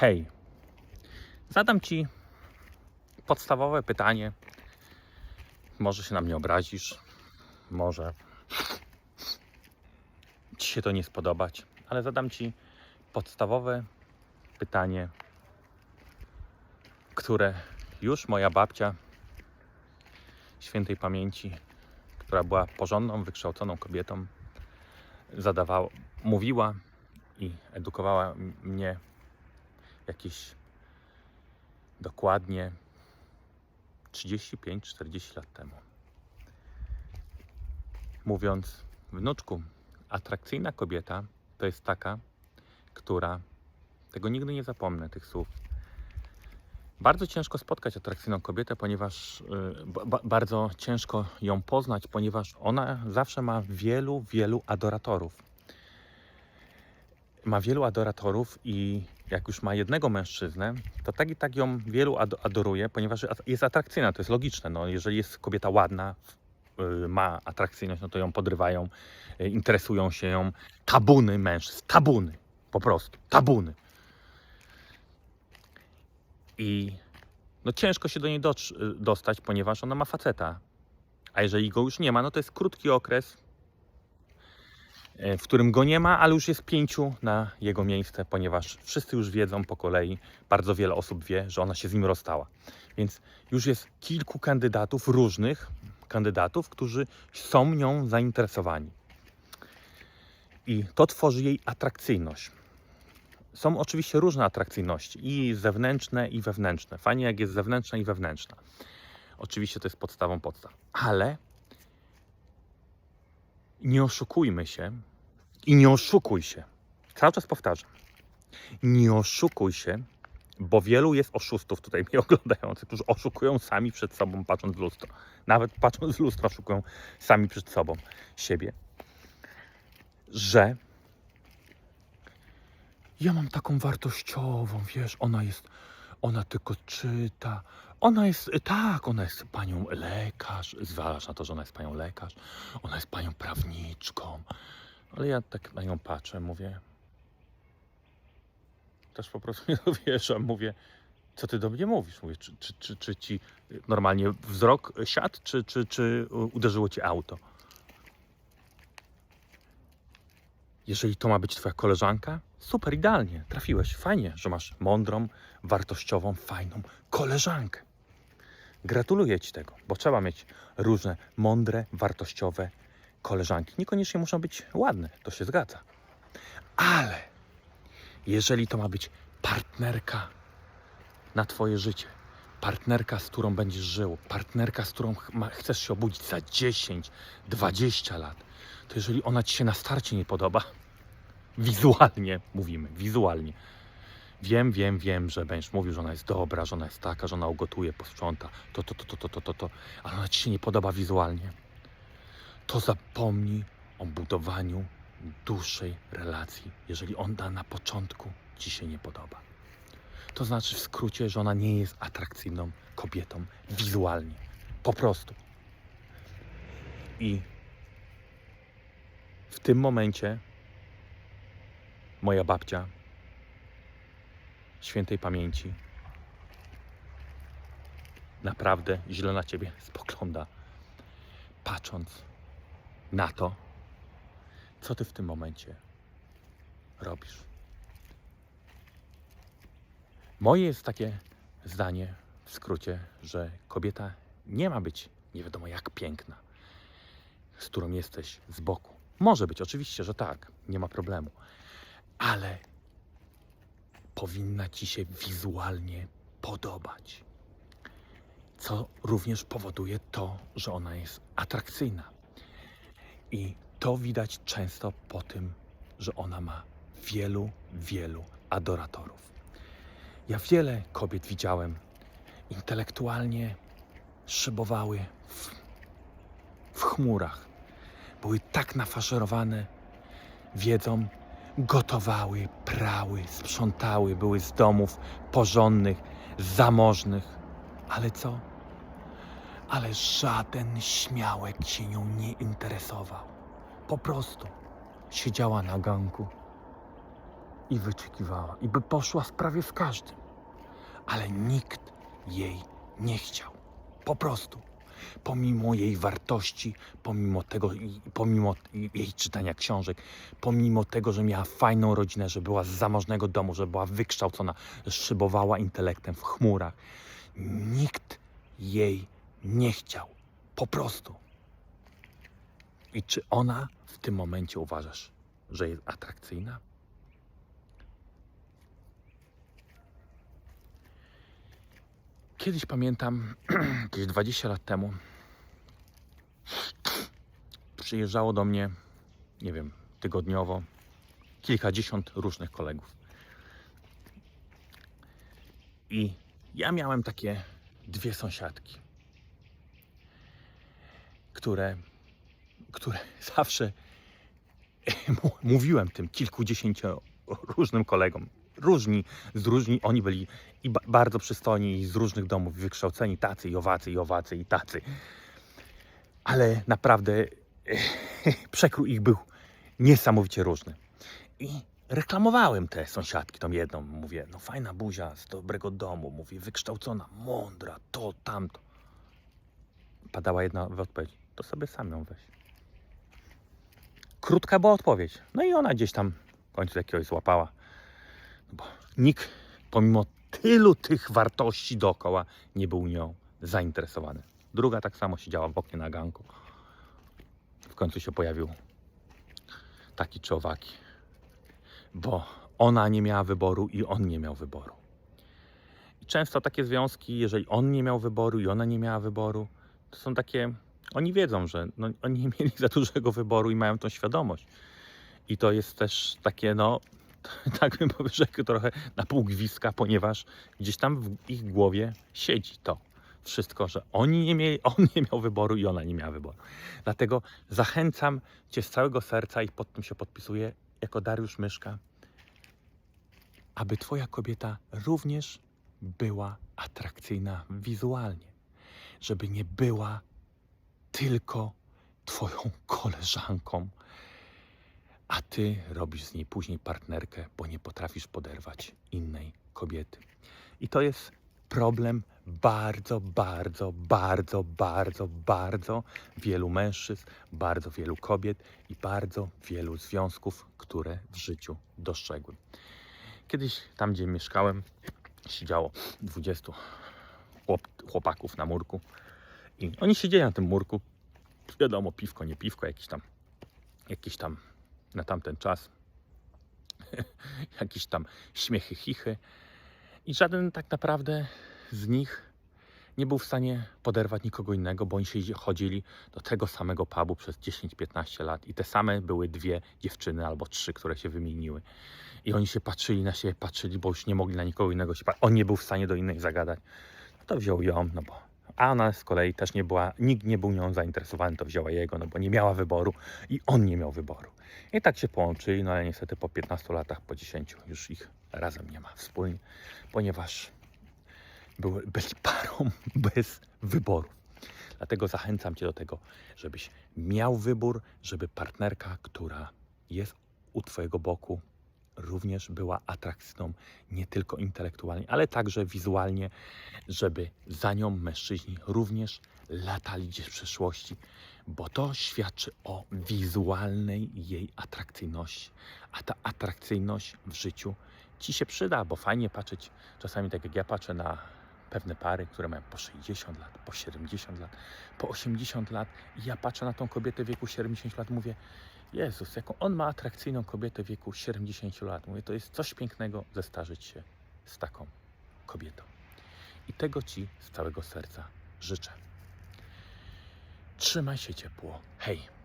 Hej, zadam ci podstawowe pytanie. Może się na mnie obrazisz, może. Ci się to nie spodobać, ale zadam ci podstawowe pytanie, które już moja babcia świętej pamięci, która była porządną, wykształconą kobietą, zadawała, mówiła i edukowała mnie jakieś dokładnie 35-40 lat temu. Mówiąc, wnuczku, atrakcyjna kobieta to jest taka, która, tego nigdy nie zapomnę, tych słów. Bardzo ciężko spotkać atrakcyjną kobietę, ponieważ y, ba- ba- bardzo ciężko ją poznać, ponieważ ona zawsze ma wielu, wielu adoratorów. Ma wielu adoratorów i jak już ma jednego mężczyznę, to tak i tak ją wielu ad- adoruje, ponieważ jest atrakcyjna, to jest logiczne. No, jeżeli jest kobieta ładna, y, ma atrakcyjność, no to ją podrywają, y, interesują się ją tabuny mężczyzn, tabuny, po prostu, tabuny. I no ciężko się do niej y, dostać, ponieważ ona ma faceta. A jeżeli go już nie ma, no to jest krótki okres, w którym go nie ma, ale już jest pięciu na jego miejsce, ponieważ wszyscy już wiedzą po kolei, bardzo wiele osób wie, że ona się z nim rozstała. Więc już jest kilku kandydatów, różnych kandydatów, którzy są nią zainteresowani. I to tworzy jej atrakcyjność. Są oczywiście różne atrakcyjności, i zewnętrzne, i wewnętrzne. Fajnie, jak jest zewnętrzna i wewnętrzna. Oczywiście to jest podstawą podstaw. Ale nie oszukujmy się i nie oszukuj się. Cały czas powtarzam. Nie oszukuj się, bo wielu jest oszustów tutaj mnie oglądających, którzy oszukują sami przed sobą, patrząc w lustro. Nawet patrząc w lustro, oszukują sami przed sobą siebie. Że ja mam taką wartościową, wiesz, ona jest, ona tylko czyta. Ona jest, tak, ona jest panią lekarz, zwalasz na to, że ona jest panią lekarz, ona jest panią prawniczką. Ale ja tak na nią patrzę, mówię, też po prostu nie dowierzam, mówię, co ty do mnie mówisz? Mówię, czy, czy, czy, czy ci normalnie wzrok siadł, czy, czy, czy uderzyło ci auto? Jeżeli to ma być twoja koleżanka, super, idealnie, trafiłeś. Fajnie, że masz mądrą, wartościową, fajną koleżankę. Gratuluję ci tego, bo trzeba mieć różne mądre, wartościowe koleżanki. Niekoniecznie muszą być ładne, to się zgadza. Ale jeżeli to ma być partnerka na twoje życie, partnerka, z którą będziesz żył, partnerka, z którą chcesz się obudzić za 10, 20 lat, to jeżeli ona ci się na starcie nie podoba, wizualnie mówimy, wizualnie. Wiem, wiem, wiem, że będziesz mówił, że ona jest dobra, że ona jest taka, że ona ugotuje, posprząta, to, to, to, to, to, to, to, to, ale ona ci się nie podoba wizualnie, to zapomnij o budowaniu dłuższej relacji, jeżeli ona na początku ci się nie podoba. To znaczy w skrócie, że ona nie jest atrakcyjną kobietą wizualnie. Po prostu. I w tym momencie moja babcia. Świętej pamięci. Naprawdę źle na ciebie spogląda, patrząc na to, co ty w tym momencie robisz. Moje jest takie zdanie w skrócie, że kobieta nie ma być nie wiadomo jak piękna, z którą jesteś z boku. Może być, oczywiście, że tak, nie ma problemu, ale powinna ci się wizualnie podobać. Co również powoduje to, że ona jest atrakcyjna. I to widać często po tym, że ona ma wielu, wielu adoratorów. Ja wiele kobiet widziałem, intelektualnie szybowały w, w chmurach. Były tak nafaszerowane wiedzą, gotowały, prały, sprzątały, były z domów porządnych, zamożnych. Ale co? Ale żaden śmiałek się nią nie interesował. Po prostu siedziała na ganku i wyczekiwała, i by poszła w prawie każdym. Ale nikt jej nie chciał. Po prostu. Pomimo jej wartości, pomimo tego, pomimo jej czytania książek, pomimo tego, że miała fajną rodzinę, że była z zamożnego domu, że była wykształcona, że szybowała intelektem w chmurach, nikt jej nie chciał. Po prostu. I czy ona w tym momencie uważasz, że jest atrakcyjna? Kiedyś pamiętam, jakieś 20 lat temu, przyjeżdżało do mnie, nie wiem, tygodniowo kilkadziesiąt różnych kolegów. I ja miałem takie dwie sąsiadki, które, które zawsze mówiłem tym kilkudziesięciu różnym kolegom. Różni, z różni, oni byli i ba- bardzo przystojni i z różnych domów wykształceni, tacy i owacy, i owacy, i tacy. Ale naprawdę przekrój ich był niesamowicie różny. I reklamowałem te sąsiadki, tą jedną. Mówię, no fajna buzia, z dobrego domu. Mówię, wykształcona, mądra, to, tamto. Padała jedna w odpowiedź, to sobie sam ją weź. Krótka była odpowiedź. No i ona gdzieś tam w końcu jakiegoś złapała. Bo nikt, pomimo tylu tych wartości dookoła, nie był nią zainteresowany. Druga tak samo siedziała w oknie na ganku. W końcu się pojawił taki czy owaki. Bo ona nie miała wyboru i on nie miał wyboru. I często takie związki, jeżeli on nie miał wyboru i ona nie miała wyboru, to są takie. Oni wiedzą, że no, oni nie mieli za dużego wyboru i mają tą świadomość. I to jest też takie, no, tak bym powiedział, trochę na pół gwizdka, ponieważ gdzieś tam w ich głowie siedzi to wszystko, że oni nie mieli, on nie miał wyboru i ona nie miała wyboru. Dlatego zachęcam Cię z całego serca i pod tym się podpisuję, jako Dariusz Myszka, aby Twoja kobieta również była atrakcyjna wizualnie. Żeby nie była tylko Twoją koleżanką, a Ty robisz z niej później partnerkę, bo nie potrafisz poderwać innej kobiety. I to jest problem bardzo, bardzo, bardzo, bardzo, bardzo wielu mężczyzn, bardzo wielu kobiet i bardzo wielu związków, które w życiu dostrzegłem. Kiedyś tam, gdzie mieszkałem, siedziało 20 chłop, chłopaków na murku i oni siedzieli na tym murku. Wiadomo, piwko, nie piwko, jakiś tam, jakiś tam na tamten czas, jakieś tam śmiechy, chichy. I żaden tak naprawdę z nich nie był w stanie poderwać nikogo innego, bo oni się chodzili do tego samego pubu przez 10-15 lat i te same były dwie dziewczyny albo trzy, które się wymieniły. I oni się patrzyli na siebie, patrzyli, bo już nie mogli na nikogo innego się patrzeć. On nie był w stanie do innej zagadać. No to wziął ją, no bo... A ona z kolei też nie była, nikt nie był nią zainteresowany, to wzięła jego, no bo nie miała wyboru i on nie miał wyboru. I tak się połączyli, no ale niestety po 15 latach, po 10 już ich razem nie ma wspólnie, ponieważ były, byli parą bez wyboru. Dlatego zachęcam Cię do tego, żebyś miał wybór, żeby partnerka, która jest u Twojego boku, również była atrakcyjną nie tylko intelektualnie, ale także wizualnie, żeby za nią mężczyźni również latali gdzieś w przeszłości, bo to świadczy o wizualnej jej atrakcyjności. A ta atrakcyjność w życiu Ci się przyda, bo fajnie patrzeć, czasami tak jak ja patrzę na pewne pary, które mają po 60 lat, po 70 lat, po 80 lat i ja patrzę na tą kobietę w wieku 70 lat, mówię, Jezus, jaką on ma atrakcyjną kobietę w wieku 70 lat. Mówię, to jest coś pięknego zestarzeć się z taką kobietą. I tego Ci z całego serca życzę. Trzymaj się ciepło. Hej!